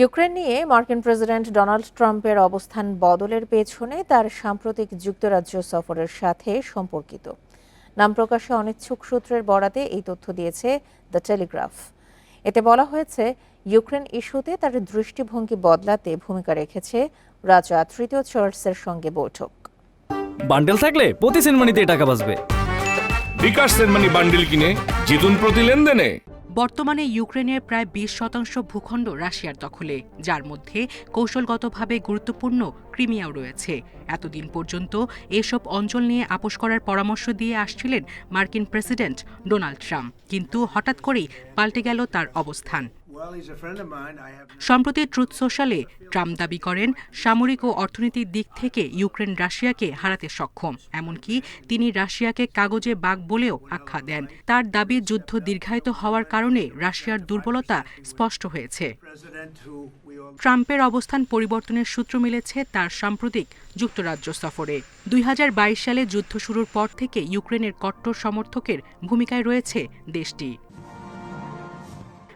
Ukraine নিয়ে মার্কিন president Donald ট্রাম্পের অবস্থান বদলের পেছনে তার সাম্প্রতিক যুক্তরাজ্য সফরের সাথে সম্পর্কিত। নাম প্রকাশে অনিচ্ছুক সূত্রের বরাতে এই তথ্য দিয়েছে দ্য টেলিগ্রাফ। এতে বলা হয়েছে ইউক্রেন ইস্যুতে তার দৃষ্টিভঙ্গি বদলাতে ভূমিকা রেখেছে রাজা তৃতীয় চার্লসের সঙ্গে বৈঠক। বান্ডেল থাকলে প্রতি সেনমানিতে টাকা বাঁচবে। বিকাশ সেনমানি বান্ডিল কিনে জিতুন প্রতি লেনদেনে। বর্তমানে ইউক্রেনের প্রায় বিশ শতাংশ ভূখণ্ড রাশিয়ার দখলে, যার মধ্যে কৌশলগতভাবে গুরুত্বপূর্ণ ক্রিমিয়াও রয়েছে। এতদিন পর্যন্ত এসব অঞ্চল নিয়ে আপোষ করার পরামর্শ দিয়ে আসছিলেন মার্কিন প্রেসিডেন্ট ডোনাল্ড ট্রাম্প। কিন্তু হঠাৎ করেই পাল্টে গেল তার অবস্থান। সম্প্রতি ট্রুথ সোশ্যালে ট্রাম্প দাবি করেন সামরিক ও অর্থনৈতিক দিক থেকে ইউক্রেন রাশিয়াকে হারাতে সক্ষম। এমনকি তিনি রাশিয়াকে কাগজে বাঘ বলেও আখ্যা দেন। তার দাবি যুদ্ধ দীর্ঘায়িত হওয়ার কারণে রাশিয়ার দুর্বলতা স্পষ্ট হয়েছে। ট্রাম্পের অবস্থান পরিবর্তনের সূত্র মিলেছে তার সাম্প্রতিক যুক্তরাজ্য সফরে। দুই হাজার বাইশ সালে যুদ্ধ শুরুর পর থেকে ইউক্রেনের কট্টর সমর্থকের ভূমিকায় রয়েছে দেশটি।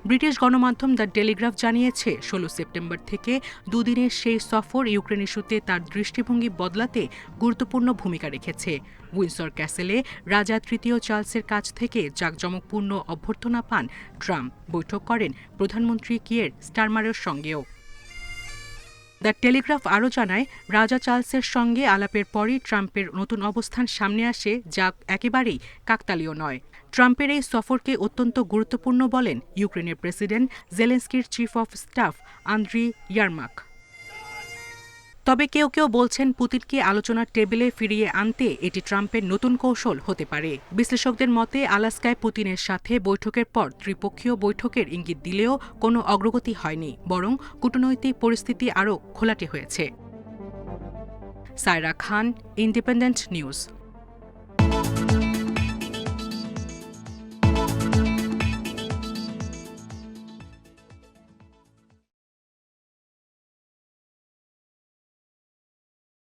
ব্রিটিশ গণমাধ্যম দ্য টেলিগ্রাফ জানিয়েছে, ষোলো সেপ্টেম্বর থেকে দুদিনের সেই সফর ইউক্রেন ইস্যুতে তার দৃষ্টিভঙ্গি বদলাতে গুরুত্বপূর্ণ ভূমিকা রেখেছে। উইন্সর ক্যাসেলে রাজা তৃতীয় চার্লসের কাছ থেকে জাঁকজমকপূর্ণ অভ্যর্থনা পান ট্রাম্প। বৈঠক করেন প্রধানমন্ত্রী কিয়ের স্টারমারের সঙ্গেও। দ্য টেলিগ্রাফ আরও জানায়, রাজা চার্লসের সঙ্গে আলাপের পরই ট্রাম্পের নতুন অবস্থান সামনে আসে যা একেবারেই কাকতালীয় নয়। ট্রাম্পের এই সফরকে অত্যন্ত গুরুত্বপূর্ণ বলেন ইউক্রেনের president জেলেন্সকির chief of staff Andriy Yermak. তবে কেউ কেউ বলছেন পুতিনকে আলোচনার টেবিলে ফিরিয়ে আনতে এটি ট্রাম্পের নতুন কৌশল হতে পারে। বিশ্লেষকদের মতে, আলাস্কায় পুতিনের সাথে বৈঠকের পর ত্রিপক্ষীয় বৈঠকের ইঙ্গিত দিলেও কোনো অগ্রগতি হয়নি, বরং কূটনৈতিক পরিস্থিতি আরও খোলাটে হয়েছে। Saira Khan, independent news.